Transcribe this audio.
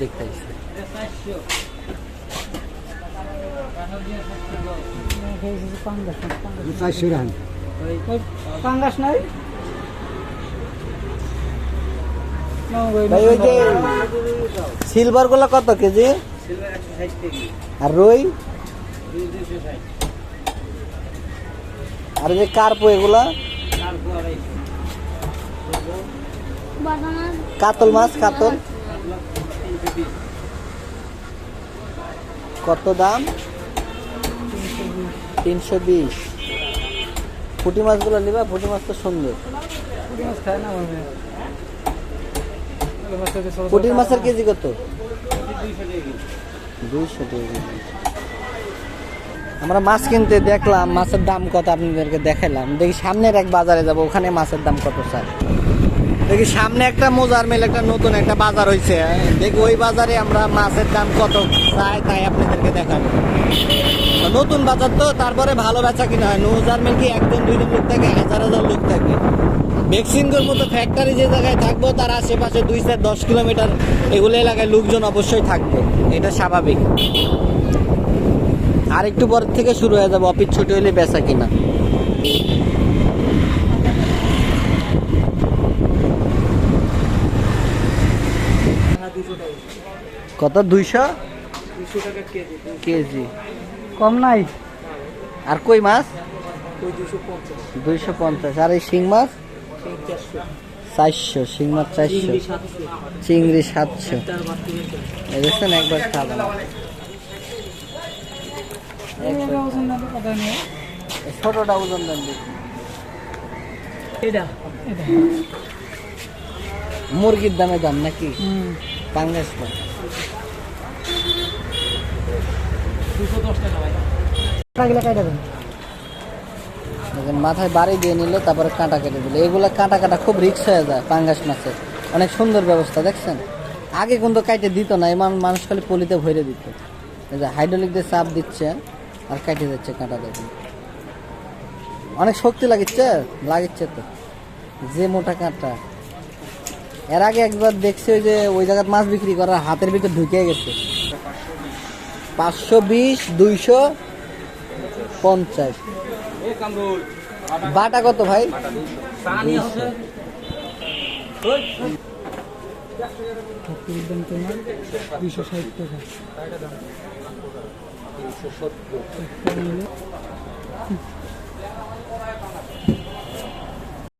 দেখতে আসছে পাঙ্গাস নাই? সিলভারগুলো কত কেজি? আর রুই? আর যে কার্পো এগুলা? কাতল মাছ কাতল। কত দাম? তিনশো বিশ। পুঁটি মাছগুলো নিবা পুঁটি মাছ তো সুন্দর। মনে? পুঁটির মাছের কেজি কত? দুইশো কেজি। আমরা মাছ কিনতে দেখলাম মাছের দাম কত আপনাদেরকে দেখালাম। দেখি সামনের এক বাজারে যাব ওখানে মাছের দাম কত চাই দেখি সামনে একটা মোজার মেল, একটা নতুন, একটা বাজার হয়েছে দেখি ওই বাজারে আমরা মাছের দাম কত? চাই, তাই আপনাদেরকে দেখাবো। নতুন বাজার তো, তারপরে ভালো বেচা কিনা হয়। মোজার মেল কি একজন, দুইজন লোক থাকে, হাজার হাজার লোক থাকে। ভ্যাকসিনগোর মতো ফ্যাক্টরি যে জায়গায় থাকব, তার আশেপাশে দুই চার দশ কিলোমিটার এগুলো এলাকায় লোকজন অবশ্যই থাকবে। এটা স্বাভাবিক। আর একটু পর থেকে শুরু হয়ে যাবে, অফিস ছুটি হলে বেচা কিনা। কত? দুইশো? কেজি কম নাই? আর কই মাছ? দুইশো পঞ্চাশ। আর এই শিং মাছ? চারশো। শিং মাছ চারশো। চিংড়ি সাতশো। দেখছেন একবার খাবেন। ছোটটা ওজন দেন মুরগির দামে দাম নাকি? হুম। পাঙ্গাস মাথায় বাড়ি দিয়ে নিলে তারপরে কাঁটা কেটে দিলে। এগুলো কাঁটা কাটা খুব রিক্স হয়ে যায় পাঙ্গাস মাছের। অনেক সুন্দর ব্যবস্থা, দেখছেন? আগে কিন্তু কাইটে দিত না, এমন মানুষ খালি পলিতে ভরে দিত। এই যে হাইড্রোলিক দিয়ে চাপ দিচ্ছে আর কাটে যাচ্ছে কাঁটা দেখুন অনেক শক্তি লাগিচ্ছে লাগিচ্ছে তো। যে মোটা কাঁটা। এর আগে একবার দেখছি ওই যে ওই জায়গায় মাছ বিক্রি করার হাতের ভিতর ঢুকে গেছে। পাঁচশো বিশ, দুইশো পঞ্চাশ। বাটা কত ভাই?